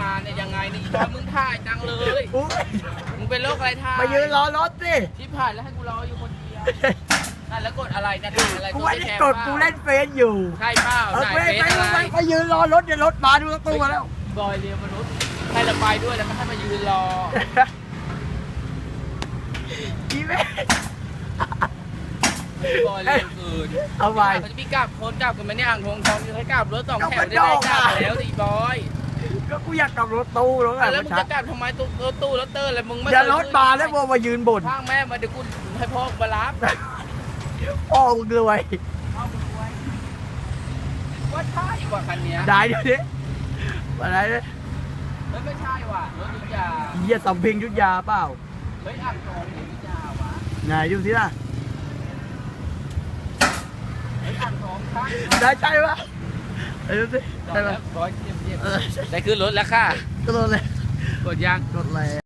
มาเนี่ยยังไงนี่ตอนมึงถ่ายจังเลย อุ๊ยมึงเป็นโรคอะไรถ่ายมายืนรอรถสิที่ผ่านแล้วให้กูรออยู่คนเดียวนั่นแล้วกดอะไรนะถ่ายอะไรกูตัวไม่ที่ได้แชร์กดกูเล่นเฟซอยู่ใช่เปล่าเออถ่ายไปเฟซไปอะไรไปไปยืนรอรถเดี๋ยวรถมาดูรถตู้มาแล้ว บอยเรียนมนุษย์ให้เราไปด้วยแล้วก็ให้มายืนรออีเม่บอยเรียนอื่นเอาไปเขาจะมีกลับคนกลับกันไหมเนี่ยอ่างทองทองจะให้กลับรถสองแถวก็ได้มันได้กลับโด่งอะแล้วดิบอยก็กู อยากกลับรถตู้แล้วไงแล้วมัมึนงชัจะดกลับทำไมตู้รถตู้รถเตอร์อะไรมึงไม่เดี๋ยวเครถมาแล้วโมมายืนบ่นข้างแม่มาเดี๋ยวกูให้พ่อมารับพ่อมึงรวยเอามึงไว้ว่าใช่กว่าคันเนี้ยได้เดี๋ยวนี้มาได้เลยเฮ้ยไม่ใช่ว่ะรถยุทธยาเยี่ยสำเพ็งยุทธยาเปล่าเฮ้ยอ่างทองหรือยุทธยาวะไหนดูสิล่ะเฮ้ยอ่างทองใช่ได้ใจปะ เออดูสิได้ได้ไหมปะบอยเทียบเทียบเออได้ขึ้นรถแล้วค่ะกระโดดเลยกดยังกดเลย